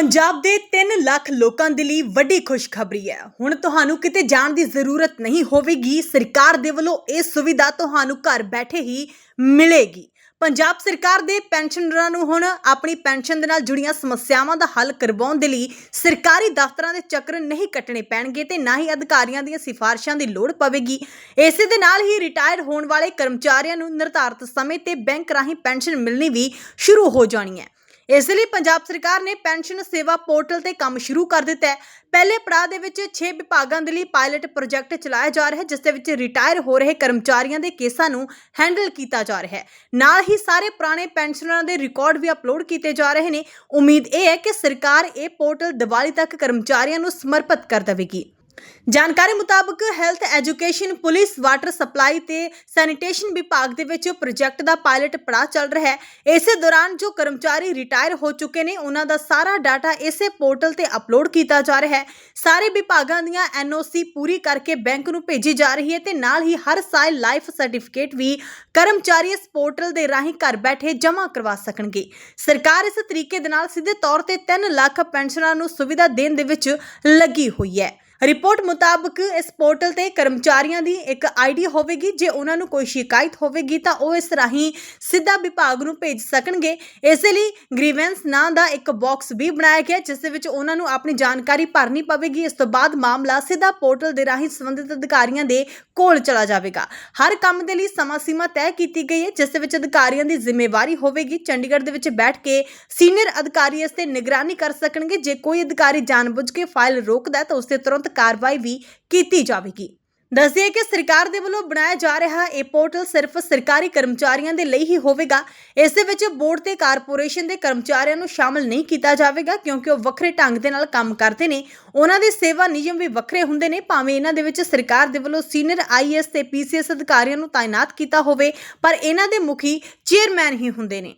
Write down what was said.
ਪੰਜਾਬ ਦੇ 3 ਲੱਖ ਲੋਕਾਂ ਦੇ ਲਈ ਵੱਡੀ ਖੁਸ਼ਖਬਰੀ ਹੈ। ਹੁਣ ਤੁਹਾਨੂੰ ਕਿਤੇ ਜਾਣ ਦੀ ਜ਼ਰੂਰਤ ਨਹੀਂ ਹੋਵੇਗੀ। ਸਰਕਾਰ ਦੇ ਵੱਲੋਂ ਇਹ ਸੁਵਿਧਾ ਤੁਹਾਨੂੰ ਘਰ ਬੈਠੇ ਹੀ ਮਿਲੇਗੀ। ਪੰਜਾਬ ਸਰਕਾਰ ਦੇ ਪੈਨਸ਼ਨਰਾਂ ਨੂੰ ਹੁਣ ਆਪਣੀ ਪੈਨਸ਼ਨ ਦੇ ਨਾਲ ਜੁੜੀਆਂ ਸਮੱਸਿਆਵਾਂ ਦਾ ਹੱਲ ਕਰਵਾਉਣ ਦੇ ਲਈ ਸਰਕਾਰੀ ਦਫ਼ਤਰਾਂ ਦੇ ਚੱਕਰ ਨਹੀਂ ਕੱਟਣੇ ਪੈਣਗੇ ਤੇ ਨਾ ਹੀ ਅਧਿਕਾਰੀਆਂ ਦੀਆਂ ਸਿਫਾਰਿਸ਼ਾਂ ਦੀ ਲੋੜ ਪਵੇਗੀ। ਇਸੇ ਦੇ ਨਾਲ ਹੀ ਰਿਟਾਇਰ ਹੋਣ ਵਾਲੇ ਕਰਮਚਾਰੀਆਂ ਨੂੰ ਨਿਰਧਾਰਤ ਸਮੇਂ ਤੇ ਬੈਂਕ ਰਾਹੀਂ ਪੈਨਸ਼ਨ ਮਿਲਣੀ ਵੀ ਸ਼ੁਰੂ ਹੋ ਜਾਣੀ ਹੈ। ਇਸ ਲਈ ਪੰਜਾਬ ਸਰਕਾਰ ਨੇ ਪੈਨਸ਼ਨ ਸੇਵਾ ਪੋਰਟਲ ਤੇ ਕੰਮ ਸ਼ੁਰੂ ਕਰ ਦਿੱਤਾ ਹੈ। ਪਹਿਲੇ ਪੜਾਅ ਦੇ ਵਿੱਚ 6 ਵਿਭਾਗਾਂ ਦੇ ਲਈ ਪਾਇਲਟ ਪ੍ਰੋਜੈਕਟ ਚਲਾਇਆ ਜਾ ਰਿਹਾ ਹੈ, ਜਿਸ ਦੇ ਵਿੱਚ ਰਿਟਾਇਰ ਹੋ ਰਹੇ ਕਰਮਚਾਰੀਆਂ ਦੇ ਕੇਸਾਂ ਨੂੰ ਹੈਂਡਲ ਕੀਤਾ ਜਾ ਰਿਹਾ ਹੈ। ਨਾਲ ਹੀ ਸਾਰੇ ਪੁਰਾਣੇ ਪੈਨਸ਼ਨਰਾਂ ਦੇ ਰਿਕਾਰਡ ਵੀ ਅਪਲੋਡ ਕੀਤੇ ਜਾ ਰਹੇ ਨੇ। ਉਮੀਦ ਇਹ ਹੈ ਕਿ ਸਰਕਾਰ ਇਹ ਪੋਰਟਲ ਦੀਵਾਲੀ ਤੱਕ ਕਰਮਚਾਰੀਆਂ ਨੂੰ ਸਮਰਪਿਤ ਕਰ ਦੇਵੇਗੀ। ਜਾਣਕਾਰੀ ਮੁਤਾਬਕ health education, police, water supply ਤੇ ਸੈਨੀਟੇਸ਼ਨ ਵਿਭਾਗ ਦੇ ਵਿੱਚ ਪ੍ਰੋਜੈਕਟ ਦਾ ਪਾਇਲਟ ਪੜਾਅ ਚੱਲ ਰਿਹਾ ਹੈ। ਇਸੇ ਦੌਰਾਨ ਜੋ ਕਰਮਚਾਰੀ ਰਿਟਾਇਰ ਹੋ ਚੁੱਕੇ ਨੇ, ਉਹਨਾਂ ਦਾ ਸਾਰਾ ਡਾਟਾ ਇਸੇ ਪੋਰਟਲ ਤੇ ਅਪਲੋਡ ਕੀਤਾ ਜਾ ਰਿਹਾ ਹੈ। ਸਾਰੇ ਵਿਭਾਗਾਂ ਦੀਆਂ ਐਨਓਸੀ ਪੂਰੀ ਕਰਕੇ ਬੈਂਕ ਨੂੰ ਭੇਜੀ ਜਾ ਰਹੀ ਹੈ ਤੇ ਨਾਲ ਹੀ ਹਰ ਸਾਲ ਲਾਈਫ ਸਰਟੀਫਿਕੇਟ ਵੀ ਕਰਮਚਾਰੀ ਇਸ ਪੋਰਟਲ ਦੇ ਰਾਹੀਂ ਘਰ ਬੈਠੇ ਜਮ੍ਹਾਂ ਕਰਵਾ ਸਕਣਗੇ। ਸਰਕਾਰ ਇਸ ਤਰੀਕੇ ਦੇ ਨਾਲ ਸਿੱਧੇ ਤੌਰ ਤੇ 3 ਲੱਖ ਪੈਨਸ਼ਨਰਾਂ ਨੂੰ ਸੁਵਿਧਾ ਦੇਣ ਦੇ ਵਿੱਚ ਲੱਗੀ ਹੋਈ ਹੈ। ਰਿਪੋਰਟ ਮੁਤਾਬਕ ਇਸ ਪੋਰਟਲ ਤੇ ਕਰਮਚਾਰੀਆਂ ਦੀ ਇੱਕ ਆਈਡੀ ਹੋਵੇਗੀ। ਜੇ ਉਹਨਾਂ ਨੂੰ ਕੋਈ ਸ਼ਿਕਾਇਤ ਹੋਵੇਗੀ ਤਾਂ ਉਹ ਇਸ ਰਾਹੀਂ ਸਿੱਧਾ ਵਿਭਾਗ ਨੂੰ ਭੇਜ ਸਕਣਗੇ। ਇਸ ਲਈ ਗ੍ਰੀਵੈਂਸ ਨਾਂ ਦਾ ਇੱਕ ਬਾਕਸ ਵੀ ਬਣਾਇਆ ਗਿਆ, ਜਿਸ ਦੇ ਵਿੱਚ ਉਹਨਾਂ ਨੂੰ ਆਪਣੀ ਜਾਣਕਾਰੀ ਭਰਨੀ ਪਵੇਗੀ। ਇਸ ਤੋਂ ਬਾਅਦ ਮਾਮਲਾ ਸਿੱਧਾ ਪੋਰਟਲ ਦੇ ਰਾਹੀਂ ਸੰਬੰਧਿਤ ਅਧਿਕਾਰੀਆਂ ਦੇ ਕੋਲ ਚਲਾ ਜਾਵੇਗਾ। ਹਰ ਕੰਮ ਦੇ ਲਈ ਸਮਾਂ ਸੀਮਾ ਤੈਅ ਕੀਤੀ ਗਈ ਹੈ, ਜਿਸ ਦੇ ਵਿੱਚ ਅਧਿਕਾਰੀਆਂ ਦੀ ਜ਼ਿੰਮੇਵਾਰੀ ਹੋਵੇਗੀ। ਚੰਡੀਗੜ੍ਹ ਦੇ ਵਿੱਚ ਬੈਠ ਕੇ ਸੀਨੀਅਰ ਅਧਿਕਾਰੀ ਇਸ ਤੇ ਨਿਗਰਾਨੀ ਕਰ ਸਕਣਗੇ। ਜੇ ਕੋਈ ਅਧਿਕਾਰੀ ਜਾਣਬੁੱਝ ਕੇ ਫਾਈਲ ਰੋਕਦਾ ਤਾਂ ਉਸ ਤੇ ਤੁਰੰਤ ਕਾਰਵਾਈ ਵੀ ਕੀਤੀ ਜਾਵੇਗੀ। ਦੱਸਦੇ ਕਿ ਸਰਕਾਰ ਦੇ ਵੱਲੋਂ ਬਣਾਇਆ ਜਾ ਰਿਹਾ ਇਹ ਪੋਰਟਲ ਸਿਰਫ ਸਰਕਾਰੀ ਕਰਮਚਾਰੀਆਂ ਦੇ ਲਈ ਹੀ ਹੋਵੇਗਾ। ਇਸ ਦੇ ਵਿੱਚ ਬੋਰਡ ਤੇ ਕਾਰਪੋਰੇਸ਼ਨ ਦੇ ਕਰਮਚਾਰੀਆਂ ਨੂੰ ਸ਼ਾਮਲ ਨਹੀਂ ਕੀਤਾ ਜਾਵੇਗਾ ਕਿਉਂਕਿ ਉਹ ਵੱਖਰੇ ਢੰਗ ਦੇ ਨਾਲ ਕੰਮ ਕਰਦੇ ਨੇ। ਉਹਨਾਂ ਦੇ ਸੇਵਾ ਨਿਯਮ ਵੀ ਵੱਖਰੇ ਹੁੰਦੇ ਨੇ। ਭਾਵੇਂ ਇਹਨਾਂ ਦੇ ਵਿੱਚ ਸਰਕਾਰ ਦੇ ਵੱਲੋਂ ਸੀਨੀਅਰ ਆਈਐਸ ਤੇ ਪੀਸੀਐਸ ਅਧਿਕਾਰੀਆਂ ਨੂੰ ਤਾਇਨਾਤ ਕੀਤਾ ਹੋਵੇ, ਪਰ ਇਹਨਾਂ ਦੇ ਮੁਖੀ ਚੇਅਰਮੈਨ ਹੀ ਹੁੰਦੇ ਨੇ।